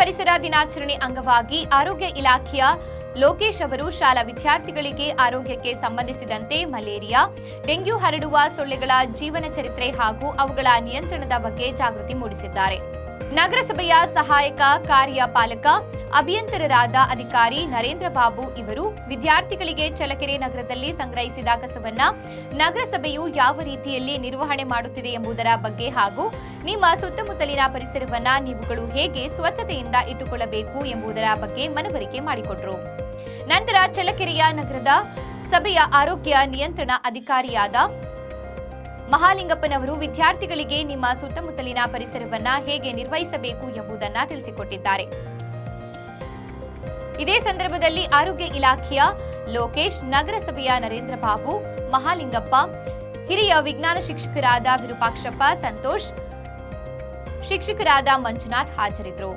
ದಿನಾಚರಣೆ ಅಂಗವಾಗಿ ಆರೋಗ್ಯ ಇಲಾಖೆಯ ಲೋಕೇಶ್ ಅವರು ಶಾಲಾ ವಿದ್ಯಾರ್ಥಿಗಳಿಗೆ ಆರೋಗ್ಯಕ್ಕೆ ಸಂಬಂಧಿಸಿದಂತೆ ಮಲೇರಿಯಾ, ಡೆಂಗ್ಯೂ ಹರಡುವ ಸೊಳ್ಳೆಗಳ ಜೀವನ ಚರಿತ್ರೆ ಹಾಗೂ ಅವುಗಳ ನಿಯಂತ್ರಣದ ಬಗ್ಗೆ ಜಾಗೃತಿ ಮೂಡಿಸಿದ್ದಾರೆ. ನಗರಸಭೆಯ ಸಹಾಯಕ ಕಾರ್ಯಪಾಲಕ, ಅಭಿಯಂತರರಾದ ಅಧಿಕಾರಿ ನರೇಂದ್ರ ಬಾಬು ಇವರು ವಿದ್ಯಾರ್ಥಿಗಳಿಗೆ ಚಳ್ಳಕೆರೆ ನಗರದಲ್ಲಿ ಸಂಗ್ರಹಿಸಿದ ಕಸವನ್ನ ನಗರಸಭೆಯು ಯಾವ ರೀತಿಯಲ್ಲಿ ನಿರ್ವಹಣೆ ಮಾಡುತ್ತಿದೆ ಎಂಬುದರ ಬಗ್ಗೆ ಹಾಗೂ ನಿಮ್ಮ ಸುತ್ತಮುತ್ತಲಿನ ಪರಿಸರವನ್ನ ನೀವುಗಳು ಹೇಗೆ ಸ್ವಚ್ಛತೆಯಿಂದ ಇಟ್ಟುಕೊಳ್ಳಬೇಕು ಎಂಬುದರ ಬಗ್ಗೆ ಮನವರಿಕೆ ಮಾಡಿಕೊಟ್ರು. ನಂತರ ಚಳ್ಳಕೆರೆಯ ನಗರದ ಸಭೆಯ ಆರೋಗ್ಯ ನಿಯಂತ್ರಣ ಅಧಿಕಾರಿಯಾದ ಮಹಾಲಿಂಗಪ್ಪನವರು ವಿದ್ಯಾರ್ಥಿಗಳಿಗೆ ನಿಮ್ಮ ಸುತ್ತಮುತ್ತಲಿನ ಪರಿಸರವನ್ನ ಹೇಗೆ ನಿರ್ವಹಿಸಬೇಕು ಎಂಬುದನ್ನ ತಿಳಿಸಿಕೊಟ್ಟಿದ್ದಾರೆ. ಇದೇ ಸಂದರ್ಭದಲ್ಲಿ ಆರೋಗ್ಯ ಇಲಾಖೆಯ ಲೋಕೇಶ್, ನಗರಸಭೆಯ ನರೇಂದ್ರ ಬಾಬು ಮಹಾಲಿಂಗಪ್ಪ, ಹಿರಿಯ ವಿಜ್ಞಾನ ಶಿಕ್ಷಕರಾದ ವಿರೂಪಾಕ್ಷಪ್ಪ, ಸಂತೋಷ್ ಶಿಕ್ಷಕರಾದ ಮಂಜುನಾಥ್ ಹಾಜರಿದ್ದರು